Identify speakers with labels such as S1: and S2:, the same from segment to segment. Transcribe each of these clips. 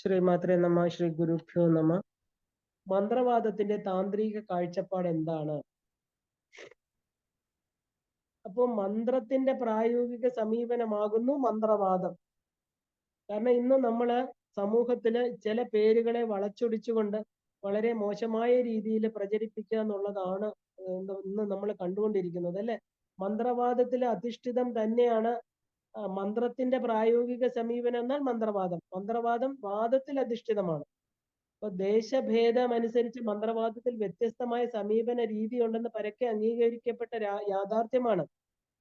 S1: ശ്രീമാത്രേ നമ ശ്രീ ഗുരുഭ്യോ നമ. മന്ത്രവാദത്തിന്റെ താന്ത്രിക കാഴ്ചപ്പാട് എന്താണ്? അപ്പോൾ മന്ത്രത്തിന്റെ പ്രായോഗിക സമീപനമാകുന്നു മന്ത്രവാദം. കാരണം ഇന്ന് നമ്മൾ സമൂഹത്തിൽ ചില പേരുകളെ വളച്ചൊടിച്ചുകൊണ്ട് വളരെ മോശമായ രീതിയിൽ പ്രചരിപ്പിക്കുക എന്നുള്ളതാണ് ഇന്ന് നമ്മൾ കണ്ടുകൊണ്ടിരിക്കുന്നത് അല്ലെ? മന്ത്രവാദത്തിലെ അധിഷ്ഠിതം തന്നെയാണ് മന്ത്രത്തിന്റെ പ്രായോഗിക സമീപനം എന്നാൽ മന്ത്രവാദം. മന്ത്രവാദം വാദത്തിൽ അധിഷ്ഠിതമാണ്. അപ്പൊ ദേശഭേദം അനുസരിച്ച് മന്ത്രവാദത്തിൽ വ്യത്യസ്തമായ സമീപന രീതി ഉണ്ടെന്ന് പരക്കെ അംഗീകരിക്കപ്പെട്ട യാഥാർത്ഥ്യമാണ്.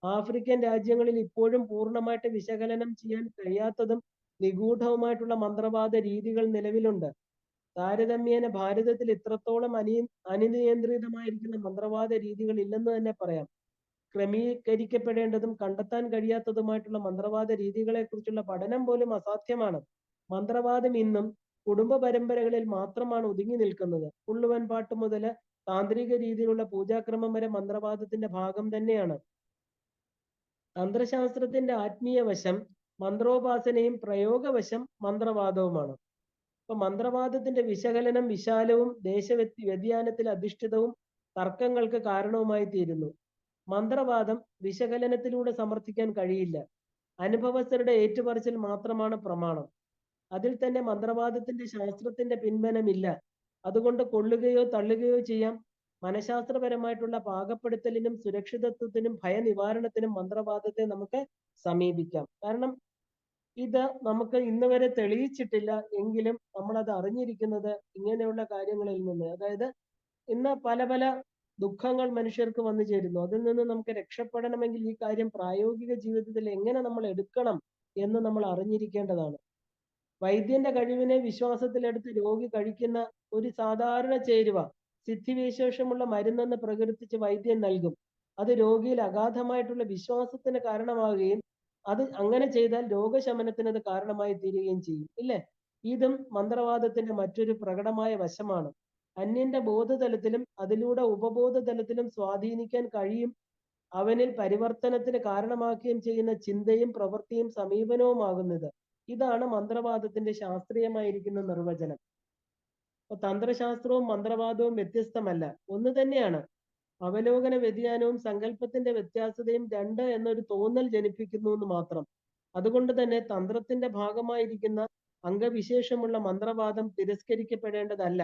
S1: ആഫ്രിക്കൻ രാജ്യങ്ങളിൽ ഇപ്പോഴും പൂർണമായിട്ട് വിശകലനം ചെയ്യാൻ കഴിയാത്തതും നിഗൂഢവുമായിട്ടുള്ള മന്ത്രവാദ രീതികൾ നിലവിലുണ്ട്. താരതമ്യേന ഭാരതത്തിൽ ഇത്രത്തോളം അനി അനിയന്ത്രിതമായിരിക്കുന്ന മന്ത്രവാദ രീതികൾ ഇല്ലെന്ന് തന്നെ പറയാം. ക്രമീകരിക്കപ്പെടേണ്ടതും കണ്ടെത്താൻ കഴിയാത്തതുമായിട്ടുള്ള മന്ത്രവാദ രീതികളെ കുറിച്ചുള്ള പഠനം പോലും അസാധ്യമാണ്. മന്ത്രവാദം ഇന്നും കുടുംബ പരമ്പരകളിൽ മാത്രമാണ് ഒതുങ്ങി നിൽക്കുന്നത്. പുള്ളുവൻ പാട്ട് മുതൽ താന്ത്രിക രീതിയിലുള്ള പൂജാക്രമം വരെ മന്ത്രവാദത്തിന്റെ ഭാഗം തന്നെയാണ്. തന്ത്രശാസ്ത്രത്തിന്റെ ആത്മീയ വശം മന്ത്രോപാസനയും പ്രയോഗവശം മന്ത്രവാദവുമാണ്. ഇപ്പൊ മന്ത്രവാദത്തിന്റെ വിശകലനം വിശാലവും ദേശവ്യതി വ്യതിയാനത്തിൽ അധിഷ്ഠിതവും തർക്കങ്ങൾക്ക് കാരണവുമായി തീരുന്നു മന്ത്രവാദം വിശകലനത്തിലൂടെ സമർത്ഥിക്കാൻ കഴിയില്ല. അനുഭവസ്ഥരുടെ ഏറ്റുപറച്ചിൽ മാത്രമാണ് പ്രമാണം. അതിൽ തന്നെ മന്ത്രവാദത്തിന്റെ ശാസ്ത്രത്തിന്റെ പിൻബലമില്ല. അതുകൊണ്ട് കൊള്ളുകയോ തള്ളുകയോ ചെയ്യാം. മനഃശാസ്ത്രപരമായിട്ടുള്ള പാകപ്പെടുത്തലിനും സുരക്ഷിതത്വത്തിനും ഭയനിവാരണത്തിനും മന്ത്രവാദത്തെ നമുക്ക് സമീപിക്കാം. കാരണം ഇത് നമുക്ക് ഇന്ന് വരെ തെളിയിച്ചിട്ടില്ല. എങ്കിലും നമ്മൾ അത് അറിഞ്ഞിരിക്കുന്നത് ഇങ്ങനെയുള്ള കാര്യങ്ങളിൽ നിന്ന്. അതായത് ഇന്ന് പല പല ദുഃഖങ്ങൾ മനുഷ്യർക്ക് വന്നു ചേരുന്നു. അതിൽ നിന്ന് നമുക്ക് രക്ഷപ്പെടണമെങ്കിൽ ഈ കാര്യം പ്രായോഗിക ജീവിതത്തിൽ എങ്ങനെ നമ്മൾ എടുക്കണം എന്ന് നമ്മൾ അറിഞ്ഞിരിക്കേണ്ടതാണ്. വൈദ്യന്റെ കഴിവിനെ വിശ്വാസത്തിലെടുത്ത് രോഗി കഴിക്കുന്ന ഒരു സാധാരണ ചേരുവ സിദ്ധിവിശേഷമുള്ള മരുന്നെന്ന് പ്രകീർത്തിച്ച് വൈദ്യൻ നൽകും. അത് രോഗിയിൽ അഗാധമായിട്ടുള്ള വിശ്വാസത്തിന് കാരണമാവുകയും അത് അങ്ങനെ ചെയ്താൽ രോഗശമനത്തിന് അത് കാരണമായി തീരുകയും ചെയ്യും. ഇല്ലേ? ഇതും മന്ത്രവാദത്തിന്റെ മറ്റൊരു പ്രകടമായ വശമാണ്. അന്യന്റെ ബോധതലത്തിലും അതിലൂടെ ഉപബോധതലത്തിലും സ്വാധീനിക്കാൻ കഴിയും. അവനിൽ പരിവർത്തനത്തിന് കാരണമാക്കുകയും ചെയ്യുന്ന ചിന്തയും പ്രവൃത്തിയും സമീപനവുമാകുന്നത്. ഇതാണ് മന്ത്രവാദത്തിന്റെ ശാസ്ത്രീയമായിരിക്കുന്ന നിർവചനം. അപ്പൊ തന്ത്രശാസ്ത്രവും മന്ത്രവാദവും വ്യത്യസ്തമല്ല. ഒന്ന് തന്നെയാണ്. അവലോകന വ്യതിയാനവും സങ്കല്പത്തിന്റെ വ്യത്യാസതയും രണ്ട് എന്നൊരു തോന്നൽ ജനിപ്പിക്കുന്നു എന്ന് മാത്രം. അതുകൊണ്ട് തന്നെ തന്ത്രത്തിന്റെ ഭാഗമായിരിക്കുന്ന അംഗവിശേഷമുള്ള മന്ത്രവാദം തിരസ്കരിക്കപ്പെടേണ്ടതല്ല.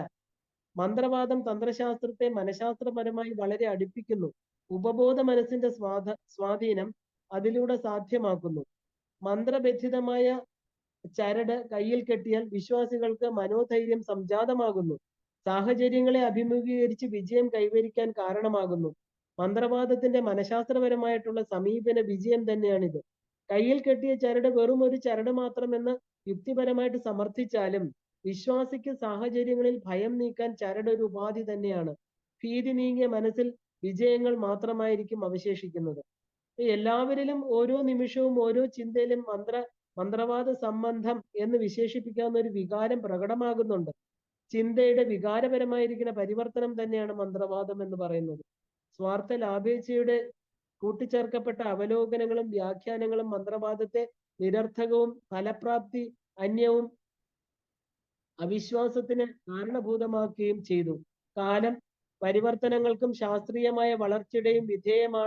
S1: മന്ത്രവാദം തന്ത്രശാസ്ത്രത്തെ മനഃശാസ്ത്രപരമായി വളരെ അടുപ്പിക്കുന്നു. ഉപബോധ മനസ്സിന്റെ സ്വാധ സ്വാധീനം അതിലൂടെ സാധ്യമാക്കുന്നു. മന്ത്രബന്ധിതമായ ചരട് കയ്യിൽ കെട്ടിയാൽ വിശ്വാസികൾക്ക് മനോധൈര്യം സംജാതമാകുന്നു. സാഹചര്യങ്ങളെ അഭിമുഖീകരിച്ച് വിജയം കൈവരിക്കാൻ കാരണമാകുന്നു. മന്ത്രവാദത്തിന്റെ മനഃശാസ്ത്രപരമായിട്ടുള്ള സമീപന വിജയം തന്നെയാണിത്. കയ്യിൽ കെട്ടിയ ചരട് വെറും ഒരു ചരട് മാത്രമെന്ന് യുക്തിപരമായിട്ട് സമർത്ഥിച്ചാലും വിശ്വാസിക്ക് സാഹചര്യങ്ങളിൽ ഭയം നീക്കാൻ ചരട് ഒരു ഉപാധി തന്നെയാണ്. ഭീതി നീങ്ങിയ മനസ്സിൽ വിജയങ്ങൾ മാത്രമായിരിക്കും അവശേഷിക്കുന്നത്. എല്ലാവരിലും ഓരോ നിമിഷവും ഓരോ ചിന്തയിലും മന്ത്ര മന്ത്രവാദ സംബന്ധം എന്ന് വിശേഷിപ്പിക്കാവുന്ന ഒരു വികാരം പ്രകടമാകുന്നുണ്ട്. ചിന്തയുടെ വികാരപരമായിരിക്കുന്ന പരിവർത്തനം തന്നെയാണ് മന്ത്രവാദം എന്ന് പറയുന്നത്. സ്വാർത്ഥ ലാഭേച്ഛയുടെ കൂട്ടിച്ചേർക്കപ്പെട്ട അവലോകനങ്ങളും വ്യാഖ്യാനങ്ങളും മന്ത്രവാദത്തെ നിരർത്ഥകവും ഫലപ്രാപ്തി അന്യവും അവിശ്വാസത്തിന് കാരണഭൂതമാക്കുകയും ചെയ്തു. കാലം പരിവർത്തനങ്ങൾക്കും ശാസ്ത്രീയമായ വളർച്ചയുടെയും വിധേയമാ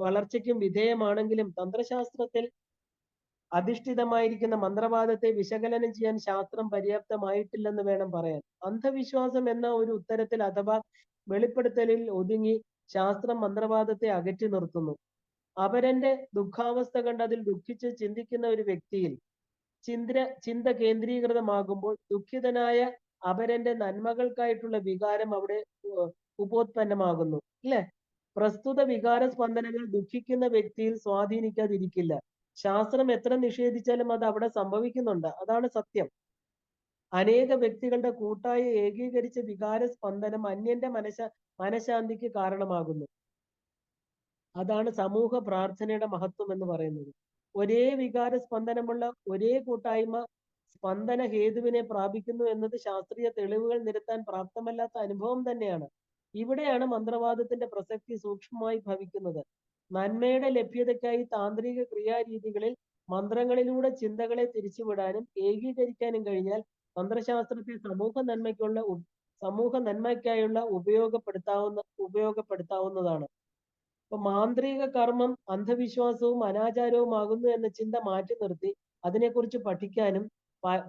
S1: വളർച്ചയ്ക്കും വിധേയമാണെങ്കിലും തന്ത്രശാസ്ത്രത്തിൽ അധിഷ്ഠിതമായിരിക്കുന്ന മന്ത്രവാദത്തെ വിശകലനം ചെയ്യാൻ ശാസ്ത്രം പര്യാപ്തമായിട്ടില്ലെന്ന് വേണം പറയാൻ. അന്ധവിശ്വാസം എന്ന ഒരു ഉത്തരത്തിൽ അഥവാ വെളിപ്പെടുത്തലിൽ ഒതുങ്ങി ശാസ്ത്രം മന്ത്രവാദത്തെ അകറ്റി നിർത്തുന്നു. അപരന്റെ ദുഃഖാവസ്ഥ കണ്ട് അതിൽ ദുഃഖിച്ച് ചിന്തിക്കുന്ന ഒരു വ്യക്തിയിൽ ചിന്ത ചിന്ത കേന്ദ്രീകൃതമാകുമ്പോൾ ദുഃഖിതനായ അപരന്റെ നന്മകൾക്കായിട്ടുള്ള വികാരം അവിടെ ഉപോത്പന്നമാകുന്നു. അല്ലെ പ്രസ്തുത വികാര സ്പന്ദനങ്ങൾ ദുഃഖിക്കുന്ന വ്യക്തിയിൽ സ്വാധീനിക്കാതിരിക്കില്ല. ശാസ്ത്രം എത്ര നിഷേധിച്ചാലും അത് അവിടെ സംഭവിക്കുന്നുണ്ട്. അതാണ് സത്യം. അനേക വ്യക്തികളുടെ കൂട്ടായി ഏകീകരിച്ച വികാര സ്പന്ദനം അന്യന്റെ മനശ മനഃശാന്തിക്ക് കാരണമാകുന്നു. അതാണ് സമൂഹ പ്രാർത്ഥനയുടെ മഹത്വം എന്ന് പറയുന്നത്. ഒരേ വികാര സ്പന്ദനമുള്ള ഒരേ കൂട്ടായ്മ സ്പന്ദന ഹേതുവിനെ പ്രാപിക്കുന്നു എന്നത് ശാസ്ത്രീയ തെളിവുകൾ നിരത്താൻ പ്രാപ്തമല്ലാത്ത അനുഭവം തന്നെയാണ്. ഇവിടെയാണ് മന്ത്രവാദത്തിന്റെ പ്രസക്തി സൂക്ഷ്മമായി ഭവിക്കുന്നത്. നന്മയുടെ ലഭ്യതയ്ക്കായി താന്ത്രിക ക്രിയാരീതികളിൽ മന്ത്രങ്ങളിലൂടെ ചിന്തകളെ തിരിച്ചുവിടാനും ഏകീകരിക്കാനും കഴിഞ്ഞാൽ തന്ത്രശാസ്ത്രത്തെ സമൂഹ നന്മയ്ക്കുള്ള സമൂഹ നന്മയ്ക്കായുള്ള ഉപയോഗപ്പെടുത്താവുന്ന ഉപയോഗപ്പെടുത്താവുന്നതാണ്. ഇപ്പൊ മാന്ത്രിക കർമ്മം അന്ധവിശ്വാസവും അനാചാരവുമാകുന്നു എന്ന ചിന്ത മാറ്റി നിർത്തി അതിനെക്കുറിച്ച് പഠിക്കാനും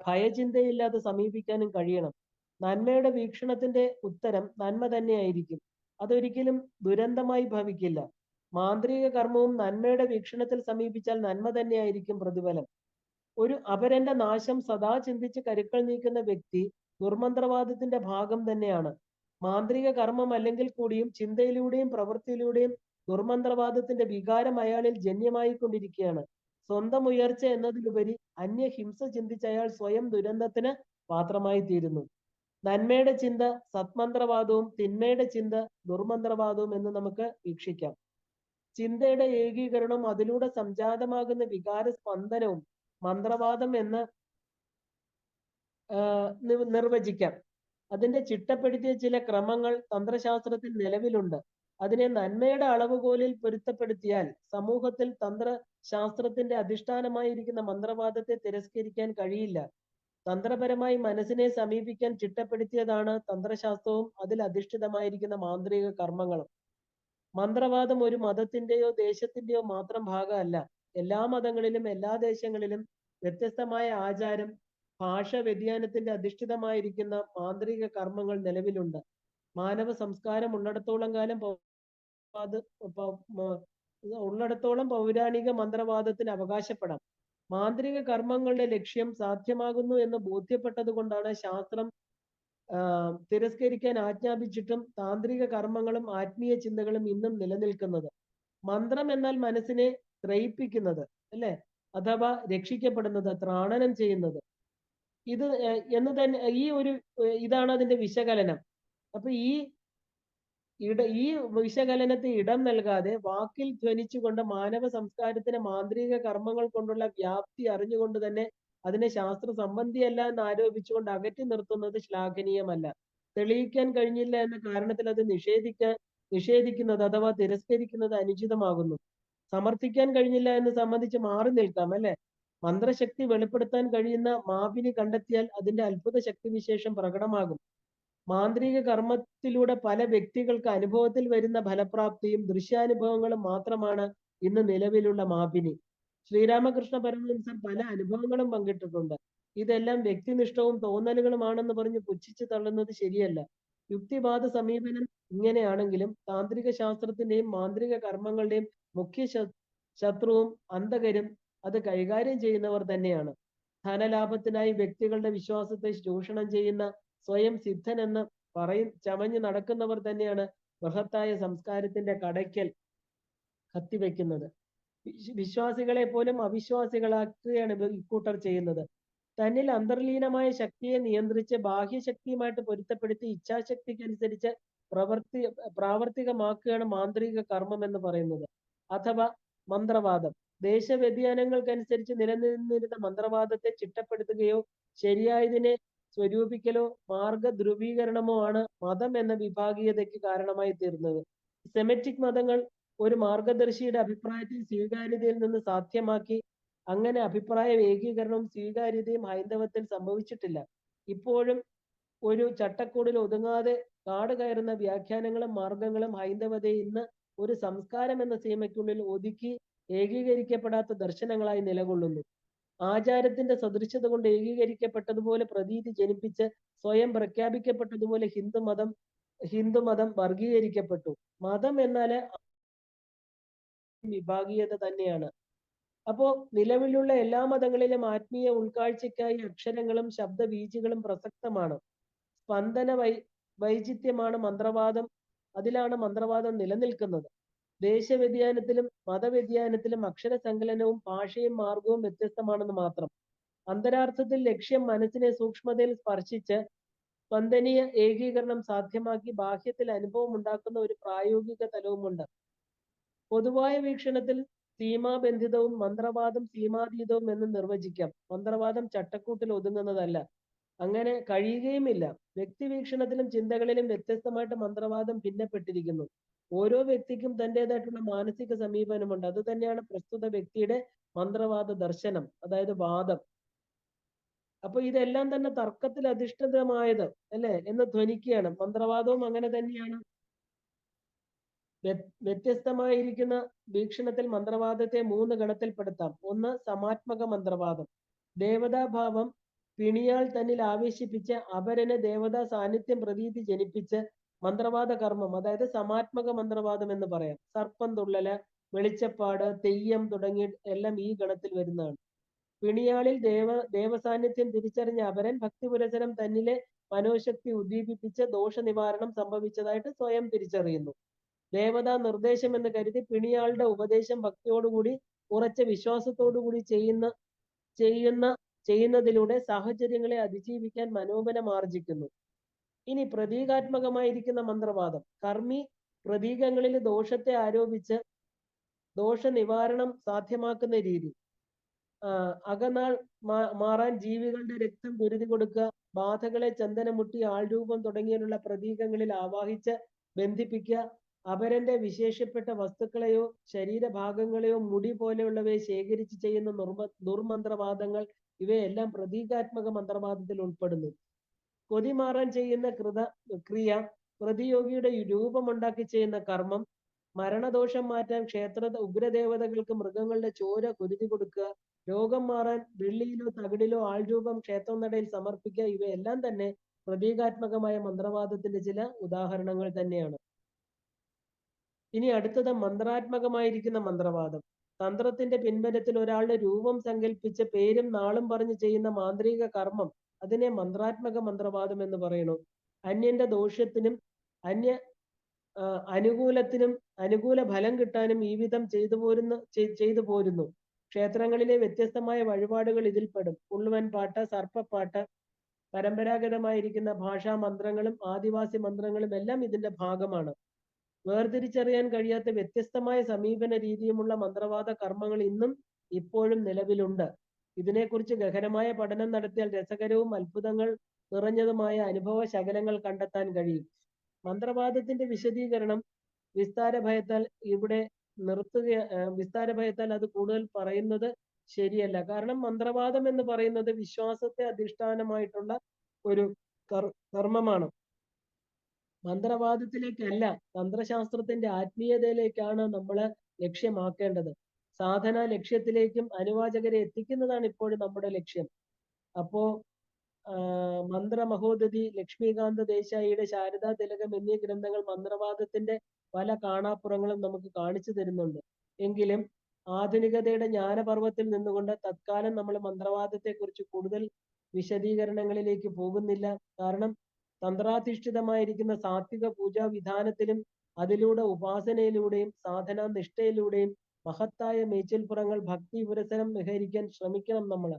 S1: ഭയചിന്തയില്ലാതെ സമീപിക്കാനും കഴിയണം. നന്മയുടെ വീക്ഷണത്തിന്റെ ഉത്തരം നന്മ തന്നെയായിരിക്കും. അതൊരിക്കലും ദുരന്തമായി ഭവിക്കില്ല. മാന്ത്രിക കർമ്മവും നന്മയുടെ വീക്ഷണത്തിൽ സമീപിച്ചാൽ നന്മ തന്നെയായിരിക്കും പ്രതിഫലം. ഒരു അപരന്റെ നാശം സദാ ചിന്തിച്ച് കരുക്കൾ നീക്കുന്ന വ്യക്തി ദുർമന്ത്രവാദത്തിന്റെ ഭാഗം തന്നെയാണ്. മാന്ത്രിക കർമ്മം അല്ലെങ്കിൽ കൂടിയും ചിന്തയിലൂടെയും പ്രവൃത്തിയിലൂടെയും ദുർമന്ത്രവാദത്തിന്റെ വികാരം അയാളിൽ ജന്യമായി കൊണ്ടിരിക്കുകയാണ് സ്വന്തം ഉയർച്ച എന്നതിലുപരി അന്യ ഹിംസ ചിന്തിച്ച് അയാൾ സ്വയം ദുരന്തത്തിന് പാത്രമായി തീരുന്നു നന്മയുടെ ചിന്ത സത്മന്ത്രവാദവും തിന്മയുടെ ചിന്ത ദുർമന്ത്രവാദവും എന്ന് നമുക്ക് വീക്ഷിക്കാം. ചിന്തയുടെ ഏകീകരണവും അതിലൂടെ സംജാതമാകുന്ന വികാര സ്പന്ദനവും മന്ത്രവാദം എന്ന് നിർവചിക്കാം. അതിന്റെ ചിട്ടപ്പെടുത്തിയ ചില ക്രമങ്ങൾ തന്ത്രശാസ്ത്രത്തിൽ നിലവിലുണ്ട്. അതിനെ നന്മയുടെ അളവുകോലിൽ പൊരുത്തപ്പെടുത്തിയാൽ സമൂഹത്തിൽ തന്ത്ര തന്ത്രശാസ്ത്രത്തിന്റെ അധിഷ്ഠാനമായിരിക്കുന്ന മന്ത്രവാദത്തെ തിരസ്കരിക്കാൻ കഴിയില്ല. തന്ത്രപരമായി മനസ്സിനെ സമീപിക്കാൻ ചിട്ടപ്പെടുത്തിയതാണ് തന്ത്രശാസ്ത്രവും അതിൽ അധിഷ്ഠിതമായിരിക്കുന്ന മാന്ത്രിക കർമ്മങ്ങളും. മന്ത്രവാദം ഒരു മതത്തിന്റെയോ ദേശത്തിന്റെയോ മാത്രം ഭാഗമല്ല. എല്ലാ മതങ്ങളിലും എല്ലാ ദേശങ്ങളിലും വ്യത്യസ്തമായ ആചാരം ഭാഷ വ്യതിയാനത്തിന്റെ അധിഷ്ഠിതമായിരിക്കുന്ന മാന്ത്രിക കർമ്മങ്ങൾ നിലവിലുണ്ട്. മാനവ സംസ്കാരം ഉള്ളിടത്തോളം കാലം ഉള്ളിടത്തോളം പൗരാണിക മന്ത്രവാദത്തിന് അവകാശപ്പെടാം. മാന്ത്രിക കർമ്മങ്ങളുടെ ലക്ഷ്യം സാധ്യമാകുന്നു എന്ന് ബോധ്യപ്പെട്ടത് കൊണ്ടാണ് ശാസ്ത്രം തിരസ്കരിക്കാൻ ആജ്ഞാപിച്ചിട്ടും താന്ത്രിക കർമ്മങ്ങളും ആത്മീയ ചിന്തകളും ഇന്നും നിലനിൽക്കുന്നത്. മന്ത്രം എന്നാൽ മനസ്സിനെ ത്രയിപ്പിക്കുന്നത് അല്ലെ? അഥവാ രക്ഷിക്കപ്പെടുന്നത് ത്രാണനം ചെയ്യുന്നത്. ഇത് എന്ന് തന്നെ ഈ ഒരു ഇതാണ് അതിന്റെ വിശകലനം. അപ്പൊ ഈ ഇട ഈ വിശകലനത്തിന് ഇടം നൽകാതെ വാക്കിൽ ധ്വനിച്ചുകൊണ്ട് മാനവ സംസ്കാരത്തിന് മാന്ത്രിക കർമ്മങ്ങൾ കൊണ്ടുള്ള വ്യാപ്തി അറിഞ്ഞുകൊണ്ട് തന്നെ അതിനെ ശാസ്ത്ര സംബന്ധിയല്ല എന്ന് ആരോപിച്ചുകൊണ്ട് അകറ്റി നിർത്തുന്നത് ശ്ലാഘനീയമല്ല. തെളിയിക്കാൻ കഴിഞ്ഞില്ല എന്ന കാരണത്തിൽ അത് നിഷേധിക്കാൻ നിഷേധിക്കുന്നത് അഥവാ തിരസ്കരിക്കുന്നത് അനുചിതമാകുന്നു. സമർത്ഥിക്കാൻ കഴിഞ്ഞില്ല എന്ന് സംബന്ധിച്ച് മാറി നിൽക്കാം അല്ലെ? മന്ത്രശക്തി വെളിപ്പെടുത്താൻ കഴിയുന്ന മാവിനി കണ്ടെത്തിയാൽ അതിന്റെ അത്ഭുത ശക്തിവിശേഷം പ്രകടമാകും. മാന്ത്രിക കർമ്മത്തിലൂടെ പല വ്യക്തികൾക്ക് അനുഭവത്തിൽ വരുന്ന ഫലപ്രാപ്തിയും ദൃശ്യാനുഭവങ്ങളും മാത്രമാണ് ഇന്ന് നിലവിലുള്ള മാപിനി. ശ്രീരാമകൃഷ്ണ പരമഹംസർ പല അനുഭവങ്ങളും പങ്കിട്ടിട്ടുണ്ട്. ഇതെല്ലാം വ്യക്തിനിഷ്ഠവും തോന്നലുകളുമാണെന്ന് പറഞ്ഞ് പുച്ഛിച്ചു തള്ളുന്നത് ശരിയല്ല. യുക്തിവാദ സമീപനം ഇങ്ങനെയാണെങ്കിലും താന്ത്രിക ശാസ്ത്രത്തിന്റെയും മാന്ത്രിക കർമ്മങ്ങളുടെയും മുഖ്യ ശത്രുവും അന്ധകരും അത് കൈകാര്യം ചെയ്യുന്നവർ തന്നെയാണ്. ധനലാഭത്തിനായി വ്യക്തികളുടെ വിശ്വാസത്തെ ചൂഷണം ചെയ്യുന്ന സ്വയം സിദ്ധൻ എന്ന് പറയും ചമഞ്ഞു നടക്കുന്നവർ തന്നെയാണ് ബൃഹത്തായ സംസ്കാരത്തിന്റെ കടയ്ക്കൽ കത്തിവെക്കുന്നത്. വെക്കുന്നത് വിശ്വാസികളെ പോലും അവിശ്വാസികളാക്കുകയാണ് ഇക്കൂട്ടർ ചെയ്യുന്നത്. തന്നിൽ അന്തർലീനമായ ശക്തിയെ നിയന്ത്രിച്ച് ബാഹ്യശക്തിയുമായിട്ട് പൊരുത്തപ്പെടുത്തി ഇച്ഛാശക്തിക്കനുസരിച്ച് പ്രവർത്തി പ്രാവർത്തികമാക്കുകയാണ് മാന്ത്രിക കർമ്മം എന്ന് പറയുന്നത്. അഥവാ മന്ത്രവാദം. ദേശവ്യതിയാനങ്ങൾക്കനുസരിച്ച് നിലനിന്നിരുന്ന മന്ത്രവാദത്തെ ചിട്ടപ്പെടുത്തുകയോ ശരിയായതിനെ സ്വരൂപിക്കലോ മാർഗ ധ്രുവീകരണമോ ആണ് മതം എന്ന വിഭാഗീയതയ്ക്ക് കാരണമായി തീർന്നത്. സെമറ്റിക് മതങ്ങൾ ഒരു മാർഗദർശിയുടെ അഭിപ്രായത്തിൽ സ്വീകാര്യതയിൽ നിന്ന് സാധ്യമാക്കി അങ്ങനെ അഭിപ്രായ ഏകീകരണവും സ്വീകാര്യതയും ഹൈന്ദവത്തിൽ സംഭവിച്ചിട്ടില്ല. ഇപ്പോഴും ഒരു ചട്ടക്കൂടിൽ ഒതുങ്ങാതെ കാട് കയറുന്ന വ്യാഖ്യാനങ്ങളും മാർഗങ്ങളും ഹൈന്ദവതയെ ഇന്ന് ഒരു സംസ്കാരം എന്ന സീമയ്ക്കുള്ളിൽ ഒതുക്കി ഏകീകരിക്കപ്പെടാത്ത ദർശനങ്ങളായി നിലകൊള്ളുന്നു. ആചാരത്തിന്റെ സദൃശത കൊണ്ട് ഏകീകരിക്കപ്പെട്ടതുപോലെ പ്രതീതി ജനിപ്പിച്ച് സ്വയം പ്രഖ്യാപിക്കപ്പെട്ടതുപോലെ ഹിന്ദുമതം ഹിന്ദുമതം വർഗീകരിക്കപ്പെട്ടു. മതം എന്നാൽ വിഭാഗീയത തന്നെയാണ്. അപ്പോ നിലവിലുള്ള എല്ലാ മതങ്ങളിലും ആത്മീയ ഉൾക്കാഴ്ചയ്ക്കായി അക്ഷരങ്ങളും ശബ്ദവീചികളും പ്രസക്തമാണ്. സ്പന്ദന വൈ വൈചിത്യമാണ് മന്ത്രവാദം. അതിലാണ് മന്ത്രവാദം നിലനിൽക്കുന്നത്. ദേശവ്യതിയാനത്തിലും മതവ്യതിയാനത്തിലും അക്ഷരസങ്കലനവും ഭാഷയും മാർഗവും വ്യത്യസ്തമാണെന്ന് മാത്രം. അന്തരാർത്ഥത്തിൽ ലക്ഷ്യം മനസ്സിനെ സൂക്ഷ്മതയിൽ സ്പർശിച്ച് സ്പന്ദനീയ ഏകീകരണം സാധ്യമാക്കി ബാഹ്യത്തിൽ അനുഭവം ഉണ്ടാക്കുന്ന ഒരു പ്രായോഗിക തലവുമുണ്ട്. പൊതുവായ വീക്ഷണത്തിൽ സീമാബന്ധിതവും മന്ത്രവാദം സീമാതീതവും എന്ന് നിർവചിക്കാം. മന്ത്രവാദം ചട്ടക്കൂട്ടിൽ ഒതുങ്ങുന്നതല്ല. അങ്ങനെ കഴിയുകയുമില്ല. വ്യക്തിവീക്ഷണത്തിലും ചിന്തകളിലും വ്യത്യസ്തമായിട്ട് മന്ത്രവാദം ഭിന്നപ്പെട്ടിരിക്കുന്നു. ഓരോ വ്യക്തിക്കും തന്റേതായിട്ടുള്ള മാനസിക സമീപനമുണ്ട്. അത് തന്നെയാണ് പ്രസ്തുത വ്യക്തിയുടെ മന്ത്രവാദ ദർശനം അതായത് വാദം. അപ്പൊ ഇതെല്ലാം തന്നെ തർക്കത്തിൽ അധിഷ്ഠിതമായത് അല്ലെ? എന്ന് ധ്വനിക്കുകയാണ്. മന്ത്രവാദവും അങ്ങനെ തന്നെയാണ്. വ്യ- വ്യത്യസ്തമായിരിക്കുന്ന വീക്ഷണത്തിൽ മന്ത്രവാദത്തെ മൂന്ന് ഗണത്തിൽപ്പെടുത്താം. ഒന്ന് സമാത്മക മന്ത്രവാദം. ദേവതാഭാവം പിണിയാൾ തന്നിൽ ആവേശിപ്പിച്ച് അപരന് ദേവതാ സാന്നിധ്യം പ്രതീതി ജനിപ്പിച്ച് മന്ത്രവാദ കർമ്മം അതായത് സമാത്മക മന്ത്രവാദം എന്ന് പറയാം. സർപ്പം തുള്ളൽ വെളിച്ചപ്പാട് തെയ്യം തുടങ്ങിയ എല്ലാം ഈ ഗണത്തിൽ വരുന്നതാണ്. പിണിയാളിൽ ദേവ ദേവസാന്നിധ്യം തിരിച്ചറിഞ്ഞ അപരൻ ഭക്തിപുരസരം തന്നിലെ മനോശക്തി ഉദ്ദീപിപ്പിച്ച് ദോഷ നിവാരണം സംഭവിച്ചതായിട്ട് സ്വയം തിരിച്ചറിയുന്നു. ദേവതാ നിർദ്ദേശം എന്ന് കരുതി പിണിയാളുടെ ഉപദേശം ഭക്തിയോടുകൂടി ഉറച്ച വിശ്വാസത്തോടുകൂടി ചെയ്യുന്ന ചെയ്യുന്ന ചെയ്യുന്നതിലൂടെ സാഹചര്യങ്ങളെ അതിജീവിക്കാൻ മനോബലം ആർജിക്കുന്നു. ഇനി പ്രതീകാത്മകമായിരിക്കുന്ന മന്ത്രവാദം. കർമ്മി പ്രതീകങ്ങളിൽ ദോഷത്തെ ആരോപിച്ച് ദോഷ നിവാരണം സാധ്യമാക്കുന്ന രീതി. അകനാൾ മാറാൻ ജീവികളുടെ രക്തം കുരുതി കൊടുക്കുക ബാധകളെ ചന്ദനമുട്ടി ആൾരൂപം തുടങ്ങിയുള്ള പ്രതീകങ്ങളിൽ ആവാഹിച്ച് ബന്ധിപ്പിക്കുക അപരന്റെ വിശേഷപ്പെട്ട വസ്തുക്കളെയോ ശരീരഭാഗങ്ങളെയോ മുടി പോലെയുള്ളവയെ ശേഖരിച്ച് ചെയ്യുന്ന നിർമ്മ ദുർമന്ത്രവാദങ്ങൾ ഇവയെല്ലാം പ്രതീകാത്മക മന്ത്രവാദത്തിൽ ഉൾപ്പെടുന്നു. കൊതി ചെയ്യുന്ന കൃത ക്രിയ പ്രതിയോഗിയുടെ രൂപമുണ്ടാക്കി ചെയ്യുന്ന കർമ്മം മരണദോഷം മാറ്റാൻ ക്ഷേത്ര ഉഗ്രദേവതകൾക്ക് മൃഗങ്ങളുടെ ചോര കുരുതി കൊടുക്കുക രോഗം മാറാൻ വെള്ളിയിലോ തകിടിലോ ആൾരൂപം ക്ഷേത്രനടയിൽ സമർപ്പിക്കുക ഇവയെല്ലാം തന്നെ പ്രതീകാത്മകമായ മന്ത്രവാദത്തിന്റെ ചില ഉദാഹരണങ്ങൾ തന്നെയാണ്. ഇനി അടുത്തത് മന്ത്രാത്മകമായിരിക്കുന്ന മന്ത്രവാദം. തന്ത്രത്തിന്റെ പിൻബലത്തിൽ ഒരാളുടെ രൂപം സങ്കല്പിച്ച് പേരും നാളും പറഞ്ഞു ചെയ്യുന്ന മാന്ത്രിക കർമ്മം അതിനെ മന്ത്രാത്മക മന്ത്രവാദം എന്ന് പറയുന്നു അന്യന്റെ ദോഷത്തിനും അന്യ അനുകൂലത്തിനും അനുകൂല ഫലം കിട്ടാനും ഈ വിധം ചെയ്തു പോരുന്ന ചെയ്തു പോരുന്നു. ക്ഷേത്രങ്ങളിലെ വ്യത്യസ്തമായ വഴിപാടുകൾ ഇതിൽപ്പെടും. ഉള്ളുവൻ പാട്ട് സർപ്പപ്പാട്ട് പരമ്പരാഗതമായിരിക്കുന്ന ഭാഷാ മന്ത്രങ്ങളും ആദിവാസി മന്ത്രങ്ങളും എല്ലാം ഇതിന്റെ ഭാഗമാണ്. വേർതിരിച്ചറിയാൻ കഴിയാത്ത വ്യത്യസ്തമായ സമീപന രീതിയുമുള്ള മന്ത്രവാദ കർമ്മങ്ങൾ ഇന്നും ഇപ്പോഴും നിലവിലുണ്ട്. ഇതിനെക്കുറിച്ച് ഗഹനമായ പഠനം നടത്തിയാൽ രസകരവും അത്ഭുതങ്ങൾ നിറഞ്ഞതുമായ അനുഭവ ശകലങ്ങൾ കണ്ടെത്താൻ കഴിയും. മന്ത്രവാദത്തിന്റെ വിശദീകരണം വിസ്താര ഭയത്താൽ ഇവിടെ നിർത്തുക വിസ്താര ഭയത്താൽ അത് കൂടുതൽ പറയുന്നത് ശരിയല്ല. കാരണം മന്ത്രവാദം എന്ന് പറയുന്നത് വിശ്വാസത്തെ അധിഷ്ഠാനമായിട്ടുള്ള ഒരു കർ കർമ്മമാണ്. മന്ത്രവാദത്തിലേക്കല്ല തന്ത്രശാസ്ത്രത്തിന്റെ ആത്മീയതയിലേക്കാണ് നമ്മൾ ലക്ഷ്യമാക്കേണ്ടത്. സാധന ലക്ഷ്യത്തിലേക്കും അനുവാചകരെ എത്തിക്കുന്നതാണ് ഇപ്പോഴും നമ്മുടെ ലക്ഷ്യം. അപ്പോ മന്ത്രമഹോദതി ലക്ഷ്മീകാന്ത ദേശായിയുടെ ശാരദാ തിലകം എന്നീ ഗ്രന്ഥങ്ങൾ മന്ത്രവാദത്തിന്റെ പല കാണാപ്പുറങ്ങളും നമുക്ക് കാണിച്ചു തരുന്നുണ്ട്. എങ്കിലും ആധുനികതയുടെ ജ്ഞാനപർവത്തിൽ നിന്നുകൊണ്ട് തത്കാലം നമ്മൾ മന്ത്രവാദത്തെ കുറിച്ച് കൂടുതൽ വിശദീകരണങ്ങളിലേക്ക് പോകുന്നില്ല. കാരണം തന്ത്രാധിഷ്ഠിതമായിരിക്കുന്ന സാത്വിക പൂജാ വിധാനത്തിലും അതിലൂടെ ഉപാസനയിലൂടെയും സാധനാ നിഷ്ഠയിലൂടെയും മഹത്തായ മേച്ചിൽപ്പുറങ്ങൾ ഭക്തി പുരസരം വിഹരിക്കാൻ ശ്രമിക്കണം നമ്മൾ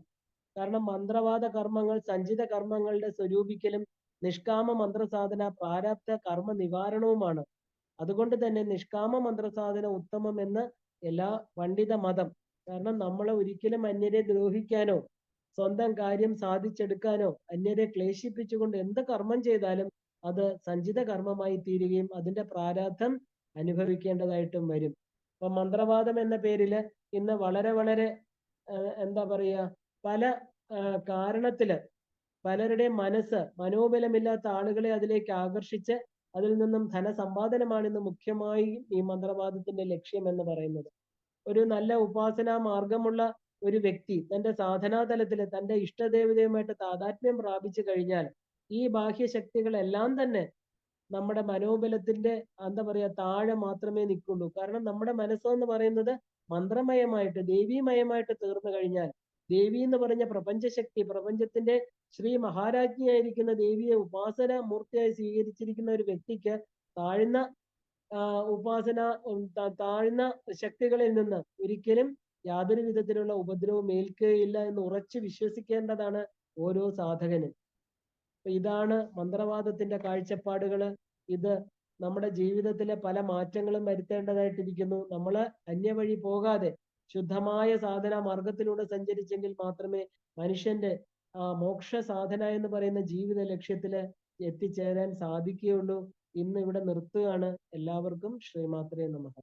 S1: കാരണം മന്ത്രവാദ കർമ്മങ്ങൾ സഞ്ചിത കർമ്മങ്ങളുടെ സ്വരൂപിക്കലും നിഷ്കാമ മന്ത്രസാധന പ്രാരാബ്ധ കർമ്മ നിവാരണവുമാണ്. അതുകൊണ്ട് തന്നെ നിഷ്കാമ മന്ത്രസാധന ഉത്തമം എന്ന് എല്ലാ പണ്ഡിത മതം. കാരണം നമ്മളെ ഒരിക്കലും അന്യരെ ദ്രോഹിക്കാനോ സ്വന്തം കാര്യം സാധിച്ചെടുക്കാനോ അന്യരെ ക്ലേശിപ്പിച്ചുകൊണ്ട് എന്ത് കർമ്മം ചെയ്താലും അത് സഞ്ചിത കർമ്മമായി തീരുകയും അതിന്റെ പ്രാരാബ്ധം അനുഭവിക്കേണ്ടതായിട്ടും വരും. അപ്പൊ മന്ത്രവാദം എന്ന പേരിൽ ഇന്ന് വളരെ വളരെ എന്താ പറയുക പല കാരണത്തിൽ പലരുടെയും മനസ്സ് മനോബലമില്ലാത്ത ആളുകളെ അതിലേക്ക് ആകർഷിച്ച് അതിൽ നിന്നും ധനസമ്പാദനമാണ് ഇന്ന് മുഖ്യമായി ഈ മന്ത്രവാദത്തിന്റെ ലക്ഷ്യം എന്ന് പറയുന്നത്. ഒരു നല്ല ഉപാസനാ മാർഗമുള്ള ഒരു വ്യക്തി തന്റെ സാധനാതലത്തിൽ തന്റെ ഇഷ്ടദേവതയുമായിട്ട് താതാത്മ്യം പ്രാപിച്ചു കഴിഞ്ഞാൽ ഈ ബാഹ്യശക്തികളെല്ലാം തന്നെ നമ്മുടെ മനോബലത്തിന്റെ എന്താ പറയാ താഴെ മാത്രമേ നിൽക്കുള്ളൂ. കാരണം നമ്മുടെ മനസ്സ് എന്ന് പറയുന്നത് മന്ത്രമയമായിട്ട് ദേവീമയമായിട്ട് തീർന്നു കഴിഞ്ഞാൽ ദേവി എന്ന് പറഞ്ഞ പ്രപഞ്ചശക്തി പ്രപഞ്ചത്തിന്റെ ശ്രീ മഹാരാജ്ഞിയായിരിക്കുന്ന ദേവിയെ ഉപാസന മൂർത്തിയായി സ്വീകരിച്ചിരിക്കുന്ന ഒരു വ്യക്തിക്ക് താഴ്ന്ന ഉപാസന താഴ്ന്ന ശക്തികളിൽ നിന്ന് ഒരിക്കലും യാതൊരു വിധത്തിലുള്ള ഉപദ്രവം ഏൽക്കുകയില്ല എന്ന് ഉറച്ചു വിശ്വസിക്കേണ്ടതാണ് ഓരോ സാധകനും. ഇതാണ് മന്ത്രവാദത്തിന്റെ കാഴ്ചപ്പാടുകൾ. ഇത് നമ്മുടെ ജീവിതത്തിലെ പല മാറ്റങ്ങളും വരുത്തേണ്ടതായിട്ടിരിക്കുന്നു. നമ്മൾ അന്യവഴി പോകാതെ ശുദ്ധമായ സാധന മാർഗത്തിലൂടെ സഞ്ചരിച്ചെങ്കിൽ മാത്രമേ മനുഷ്യന്റെ ആ മോക്ഷ സാധന എന്ന് പറയുന്ന ജീവിത ലക്ഷ്യത്തിൽ എത്തിച്ചേരാൻ സാധിക്കുകയുള്ളൂ. ഇന്ന് ഇവിടെ നിർത്തുകയാണ്. എല്ലാവർക്കും ശ്രീമാത്രേ നമഃ.